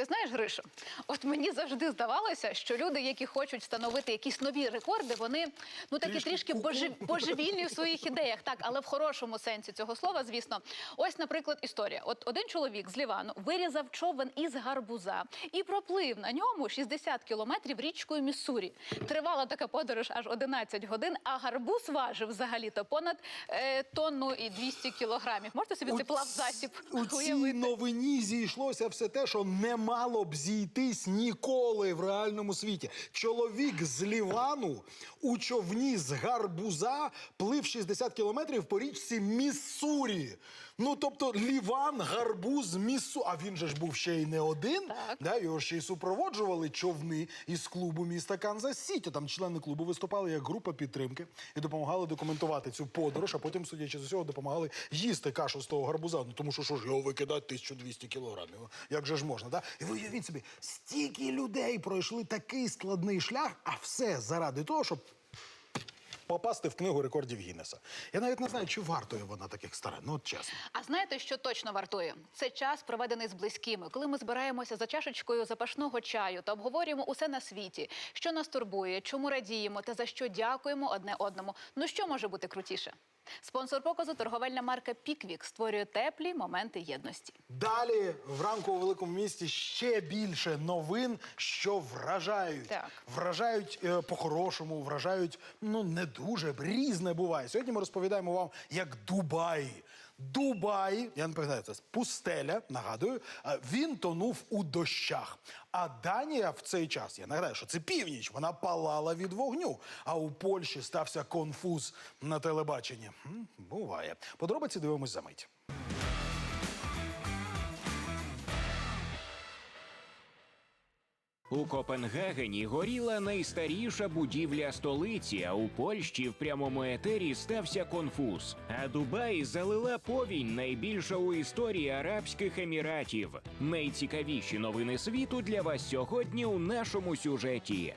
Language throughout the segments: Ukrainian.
Ти знаєш, Гришо, от мені завжди здавалося, що люди, які хочуть встановити якісь нові рекорди, вони ну такі Трішки трішки божи, божевільні в своїх ідеях. Так, але в хорошому сенсі цього слова, звісно. Ось, наприклад, історія. От один чоловік з Лівану вирізав човен із гарбуза і проплив на ньому 60 кілометрів річкою Міссурі. Тривала така подорож аж 11 годин, а гарбуз важив взагалі-то понад е, тонну і 200 кілограмів. Можете собі цей плавзасіб У цій уявити? новині зійшлося все те, що не мало б зійтись ніколи в реальному світі. Чоловік з Лівану у човні з гарбуза плив 60 кілометрів по річці Міссурі. Ну тобто Ліван, гарбуз, Міссу. А він же ж був ще й не один. Так. Да, його ще й супроводжували човни із клубу міста Канзас Сіті. Там члени клубу виступали як група підтримки і допомагали документувати цю подорож, а потім, судячи з усього, допомагали їсти кашу з того гарбуза. Ну тому що що ж його викидати 1200 кілограмів. Як же ж можна? Да? І ви уявіть собі, стільки людей пройшли такий складний шлях, а все заради того, щоб. Попасти в книгу рекордів Гіннеса. Я навіть не знаю, чи вартує вона таких старань. Ну, от чесно. А знаєте, що точно вартує? Це час, проведений з близькими, коли ми збираємося за чашечкою запашного чаю та обговорюємо усе на світі, що нас турбує, чому радіємо та за що дякуємо одне одному. Ну що може бути крутіше? Спонсор показу торговельна марка Піквік створює теплі моменти єдності. Далі в ранку у великому місті ще більше новин, що вражають. Так. Вражають е, по-хорошому, вражають ну не дуже різне буває. Сьогодні ми розповідаємо вам, як Дубай. Дубай, я не пам'ятаю, це пустеля, нагадую, він тонув у дощах. А Данія в цей час, я нагадаю, що це північ, вона палала від вогню. А у Польщі стався конфуз на телебаченні. Буває. Подробиці дивимось за мить. У Копенгагені горіла найстаріша будівля столиці, а у Польщі в прямому етері стався конфуз. А Дубай залила повінь найбільша у історії Арабських Еміратів. Найцікавіші новини світу для вас сьогодні у нашому сюжеті.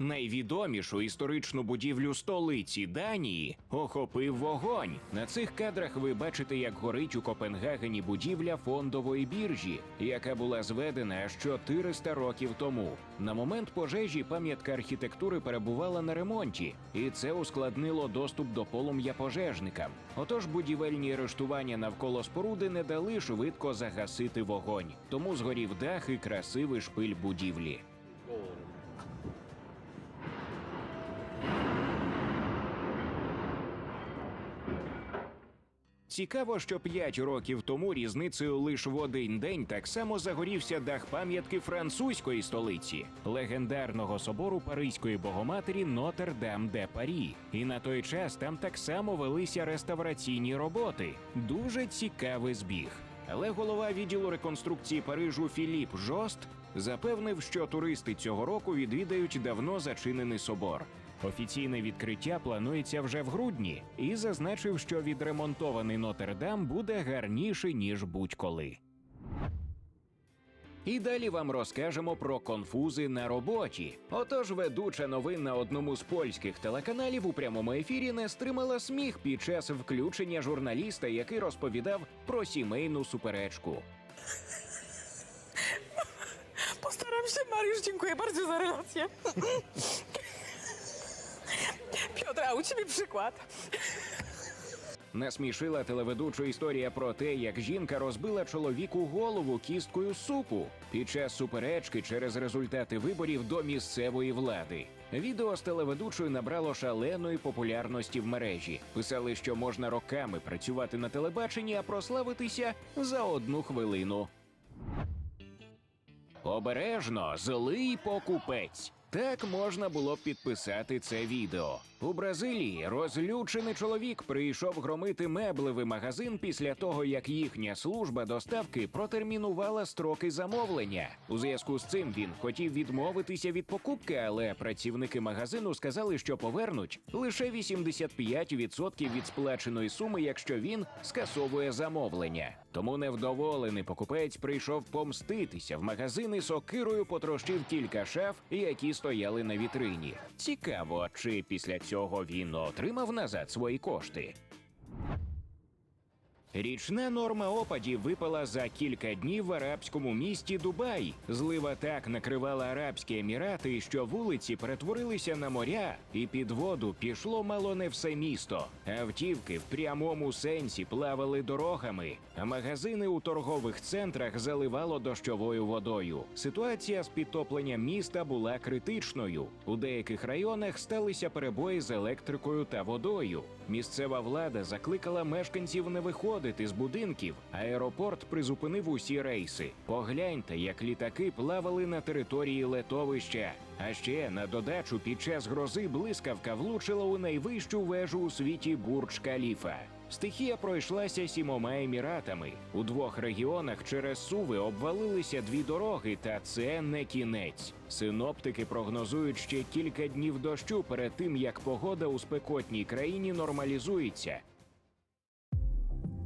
Найвідомішу історичну будівлю столиці Данії охопив вогонь. На цих кадрах ви бачите, як горить у Копенгагені будівля фондової біржі, яка була зведена аж 400 років тому. На момент пожежі пам'ятка архітектури перебувала на ремонті, і це ускладнило доступ до полум'я пожежникам. Отож, будівельні арештування навколо споруди не дали швидко загасити вогонь, тому згорів дах і красивий шпиль будівлі. Цікаво, що п'ять років тому різницею лише в один день так само загорівся дах пам'ятки французької столиці, легендарного собору Паризької богоматері Нотр-Дам де Парі. І на той час там так само велися реставраційні роботи. Дуже цікавий збіг. Але голова відділу реконструкції Парижу Філіп Жост запевнив, що туристи цього року відвідають давно зачинений собор. Офіційне відкриття планується вже в грудні, і зазначив, що відремонтований Нотр-Дам буде гарніший ніж будь-коли. І далі вам розкажемо про конфузи на роботі. Отож, ведуча новин на одному з польських телеканалів у прямому ефірі не стримала сміх під час включення журналіста, який розповідав про сімейну суперечку. Się, Mariusz, dziękuję bardzo za relację. Piotr, a u ciebie przykład. Насмішила телеведучу історія про те, як жінка розбила чоловіку голову кісткою супу під час суперечки через результати виборів до місцевої влади. Відео з телеведучою набрало шаленої популярності в мережі. Писали, що можна роками працювати на телебаченні, а прославитися за одну хвилину. Обережно, злий покупець. Так можна було б підписати це відео. У Бразилії розлючений чоловік прийшов громити меблевий магазин після того, як їхня служба доставки протермінувала строки замовлення. У зв'язку з цим він хотів відмовитися від покупки, але працівники магазину сказали, що повернуть лише 85% від сплаченої суми, якщо він скасовує замовлення. Тому невдоволений покупець прийшов помститися в магазин і сокирою потрощив кілька шаф, які стояли на вітрині. Цікаво, чи після цього він отримав назад свої кошти. Річна норма опадів випала за кілька днів в арабському місті Дубай. Злива так накривала Арабські Емірати, що вулиці перетворилися на моря, і під воду пішло мало не все місто. Автівки в прямому сенсі плавали дорогами, а магазини у торгових центрах заливало дощовою водою. Ситуація з підтопленням міста була критичною. У деяких районах сталися перебої з електрикою та водою. Місцева влада закликала мешканців не виходити з будинків. Аеропорт призупинив усі рейси. Погляньте, як літаки плавали на території летовища. А ще на додачу під час грози блискавка влучила у найвищу вежу у світі Бурдж Каліфа. Стихія пройшлася сімома еміратами. У двох регіонах через суви обвалилися дві дороги, та це не кінець. Синоптики прогнозують ще кілька днів дощу перед тим, як погода у спекотній країні нормалізується.